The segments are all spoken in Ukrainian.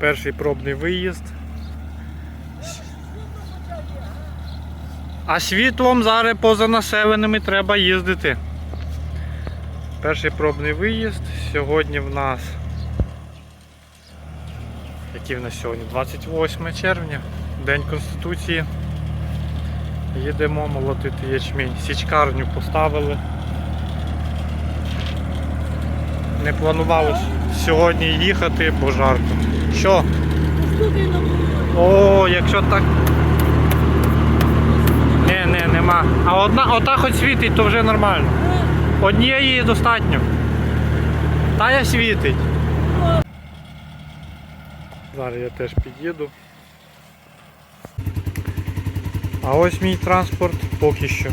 Перший пробний виїзд. А світлом зараз поза населеними треба їздити. Перший пробний виїзд. Сьогодні в нас. Який в нас сьогодні? 28 червня, День Конституції. Їдемо молотити ячмінь. Січкарню поставили. Не планувалось сьогодні їхати, бо жарко. Що? О, якщо так. Не, не, нема. А одна, ота хоч світить, то вже нормально. Однієї достатньо. Тая світить. Зараз я теж під'їду. А ось мій транспорт поки що.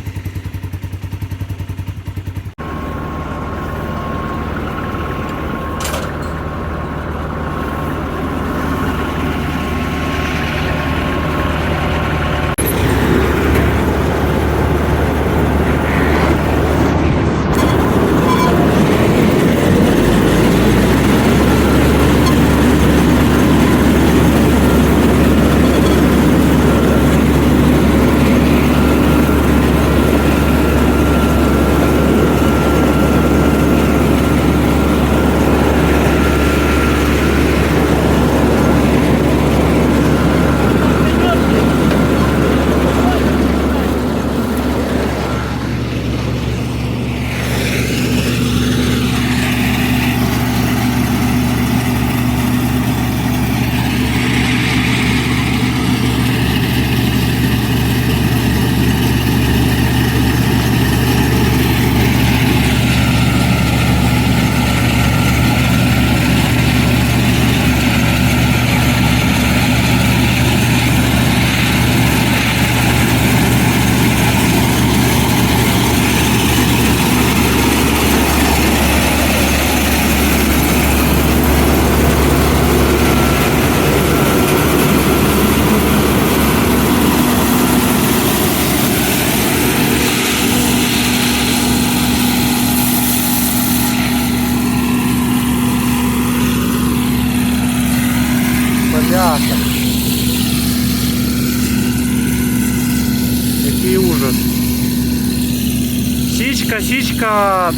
Січка,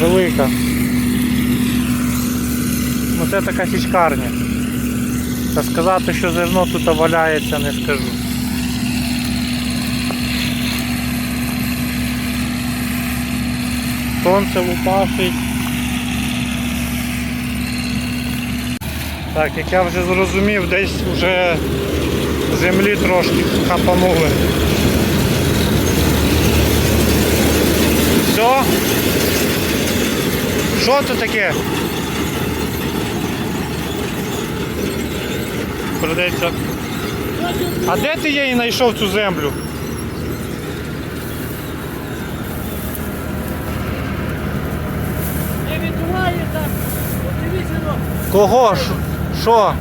велика. Ну це така січкарня. Та сказати, що зерно тут валяється, не скажу. Сонце лупашить. Так, як я вже зрозумів, десь вже землі трошки хапанули. Все? Що це таке? Придеться. А де ти її знайшов цю землю? Не відбуває так. Подивіться, Кого? Ш- Що?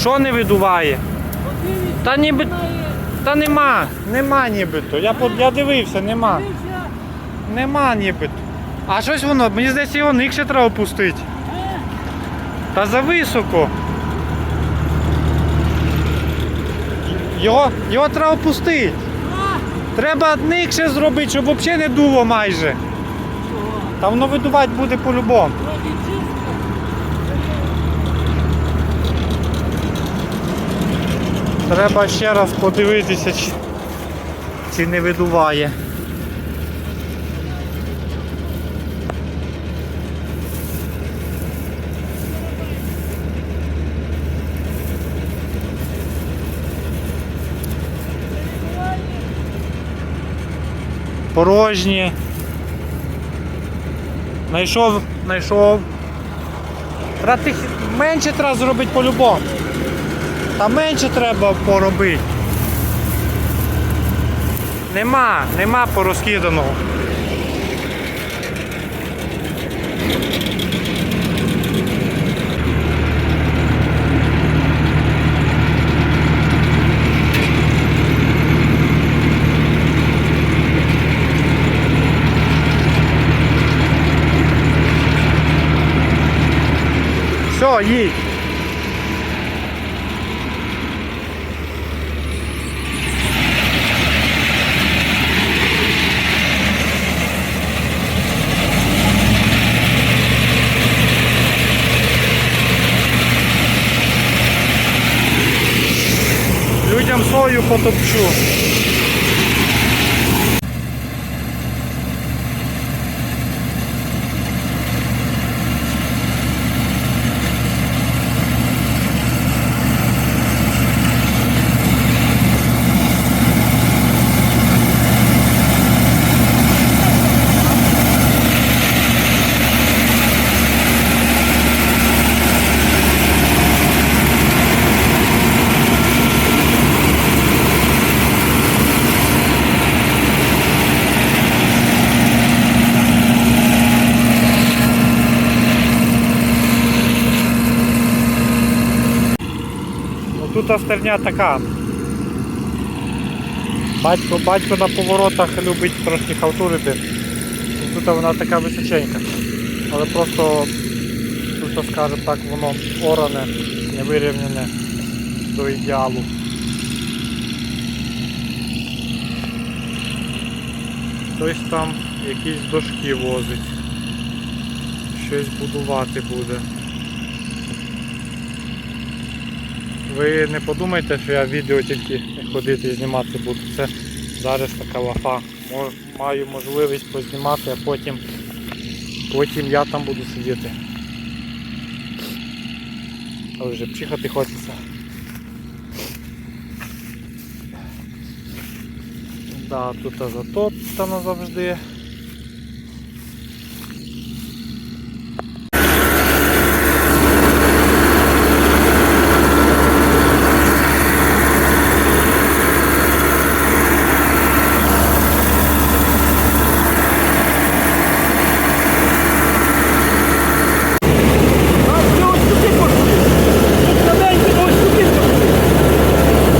Що не видуває? Та ніби. Та нема, нема нібито. Я, по- я дивився, нема. Нема нібито. А щось воно, мені здається, його нижче треба опустити. Та за високо. Його, його треба опустити. Треба нижче зробити, щоб взагалі не дуло майже. Та воно видувати буде по-любому. Треба ще раз подивитися, чи не видуває. Порожні. Найшов, знайшов. Тих- менше треба зробити по-любому. Та менше треба поробити. Нема, нема порозкиданого. Все, їдь. Людям сою потопчу. Тут стерня така. Батько, батько на поворотах любить трошки халтурити. Тут вона така височенька. Але просто тут, скажімо так, воно оране, не вирівняне до ідеалу. Хтось там якісь дошки возить. Щось будувати буде. Ви не подумайте, що я відео тільки ходити і знімати буду. Це зараз така лафа. Маю можливість познімати, а потім, потім я там буду сидіти. Але вже пчихати хочеться. Да, тут затоптано завжди.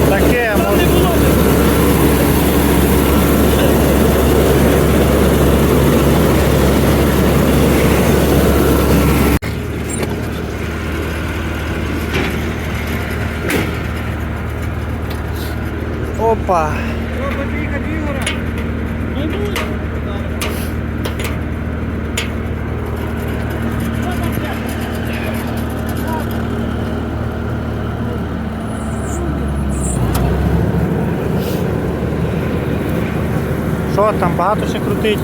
Таке, може. Опа. Що там, багато ще крутить?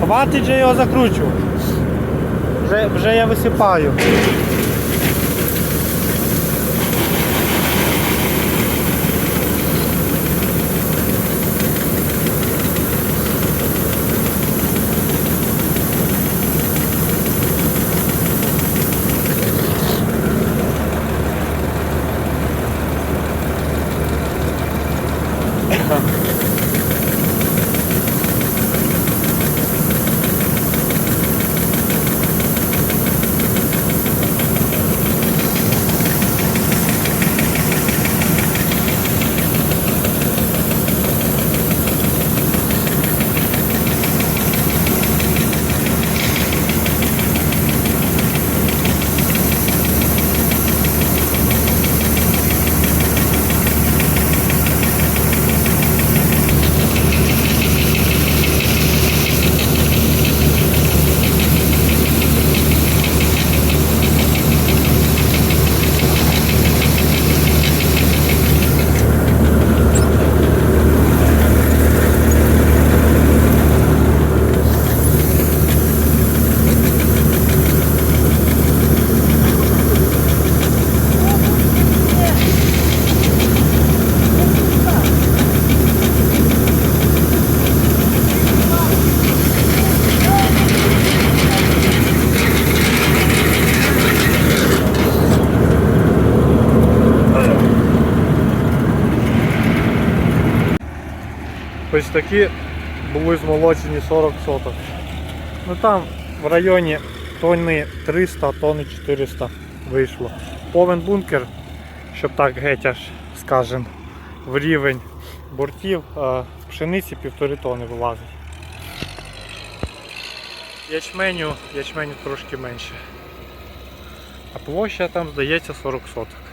Хватить же його закручувати. Вже, вже я висипаю. Такі були змолочені 40 соток. Ну там в районі тонни 300, тонни 400 вийшло. Повен бункер, щоб так геть аж скажем, в рівень бортів е, пшениці півтори тони вилазить. Ячменю, ячменю трошки менше. А площа там здається 40 соток.